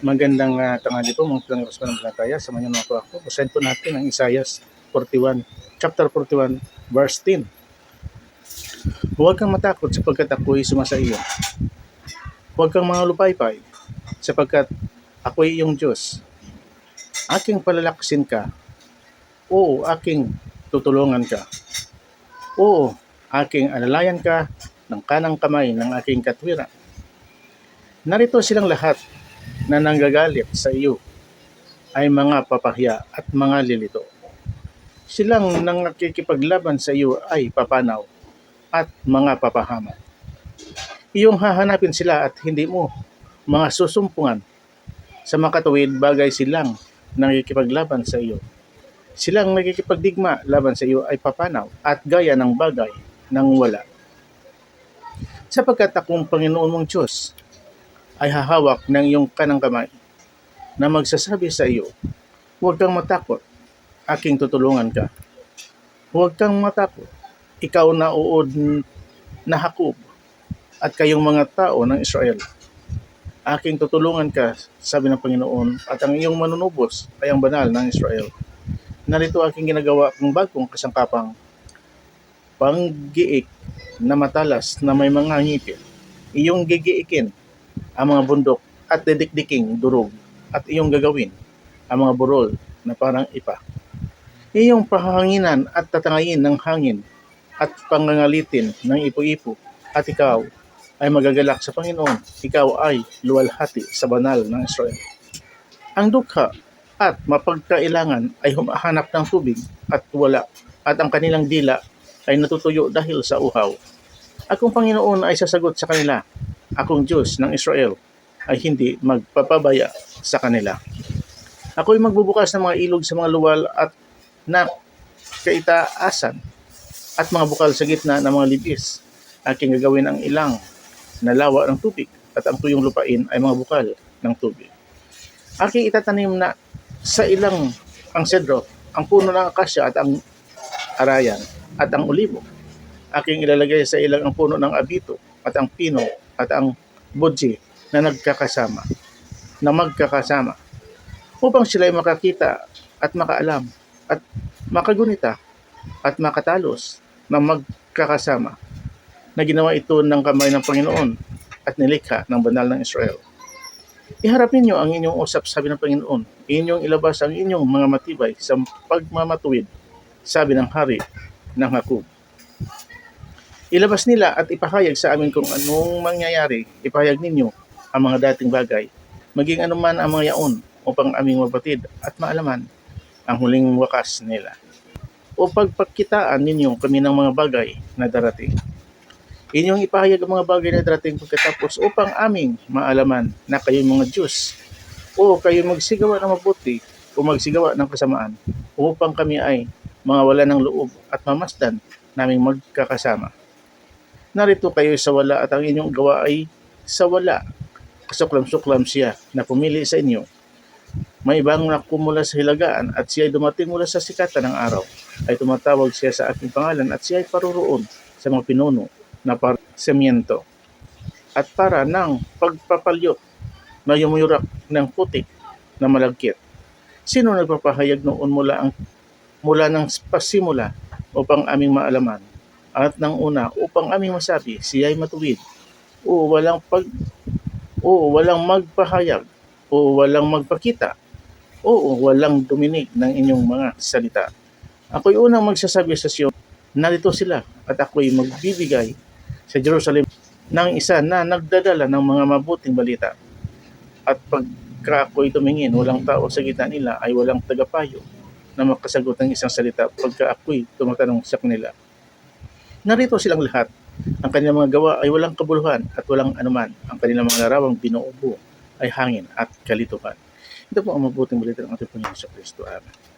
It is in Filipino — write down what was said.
Magandang uh, tanghali po mga pinangalas ko ng Balataya. Sa mga mga ako, basahin po natin ang Isaiah 41, chapter 41, verse 10. Huwag kang matakot sapagkat ako'y sumasa iyo. Huwag kang mga lupaypay sapagkat ako'y iyong Diyos. Aking palalaksin ka. Oo, aking tutulungan ka. Oo, aking alalayan ka ng kanang kamay ng aking katwiran. Narito silang lahat na nanggagalit sa iyo ay mga papahiya at mga lilito. Silang nang nakikipaglaban sa iyo ay papanaw at mga papahama. Iyong hahanapin sila at hindi mo mga susumpungan. Sa makatuwid bagay silang nakikipaglaban sa iyo. Silang nakikipagdigma laban sa iyo ay papanaw at gaya ng bagay ng wala. Sapagkat akong Panginoon mong Diyos ay hahawak ng iyong kanang kamay na magsasabi sa iyo, huwag kang matakot, aking tutulungan ka. Huwag kang matakot, ikaw na uod na Hakob at kayong mga tao ng Israel. Aking tutulungan ka, sabi ng Panginoon, at ang iyong manunubos ay ang banal ng Israel. Narito aking ginagawa kong bagong kasangkapang panggiik na matalas na may mga ngipin. Iyong gigiikin ang mga bundok at didikdiking durog at iyong gagawin ang mga burol na parang ipa. Iyong pahanginan at tatangayin ng hangin at pangangalitin ng ipo-ipo at ikaw ay magagalak sa Panginoon. Ikaw ay luwalhati sa banal ng Israel. Ang dukha at mapagkailangan ay humahanap ng tubig at wala at ang kanilang dila ay natutuyo dahil sa uhaw. Akong Panginoon ay sasagot sa kanila akong Diyos ng Israel ay hindi magpapabaya sa kanila. Ako'y magbubukas ng mga ilog sa mga luwal at na kaitaasan at mga bukal sa gitna ng mga libis. Aking gagawin ang ilang na lawa ng tubig at ang tuyong lupain ay mga bukal ng tubig. Aking itatanim na sa ilang ang sedro, ang puno ng akasya at ang arayan at ang olibo. Aking ilalagay sa ilang ang puno ng abito at ang pino at ang budji na nagkakasama, na magkakasama, upang sila ay makakita at makaalam at makagunita at makatalos na magkakasama na ginawa ito ng kamay ng Panginoon at nilikha ng banal ng Israel. Iharap ninyo ang inyong usap, sabi ng Panginoon. Inyong ilabas ang inyong mga matibay sa pagmamatuwid, sabi ng hari ng Hakub. Ilabas nila at ipahayag sa amin kung anong mangyayari. Ipahayag ninyo ang mga dating bagay, maging anuman ang mga yaon upang aming mabatid at maalaman ang huling wakas nila. O pagpakitaan ninyo kami ng mga bagay na darating. Inyong ipahayag ang mga bagay na darating pagkatapos upang aming maalaman na kayo'y mga Diyos o kayo magsigawa ng mabuti o magsigawa ng kasamaan upang kami ay mga wala ng loob at mamasdan naming magkakasama narito kayo sa wala at ang inyong gawa ay sa wala. Kasuklam-suklam siya na pumili sa inyo. May ibang nakumula sa hilagaan at siya ay dumating mula sa sikatan ng araw. Ay tumatawag siya sa aking pangalan at siya ay paruroon sa mga pinuno na para semyento. At para ng pagpapalyot na yumuyurak ng putik na malagkit. Sino nagpapahayag noon mula ang mula ng pasimula upang aming maalaman at nang una upang aming masabi siya ay matuwid o walang pag o walang magpahayag o walang magpakita o walang duminig ng inyong mga salita. Ako'y unang magsasabi sa Sion, narito sila at ako'y magbibigay sa Jerusalem ng isa na nagdadala ng mga mabuting balita. At pagka ako'y tumingin, walang tao sa gitna nila ay walang tagapayo na makasagot ng isang salita pagka ako'y tumatanong sa kanila narito silang lahat. Ang kanilang mga gawa ay walang kabuluhan at walang anuman. Ang kanilang mga larawang binuubo ay hangin at kalituhan. Ito po ang mabuting balita ng ating Panginoon sa Kristo. Amen.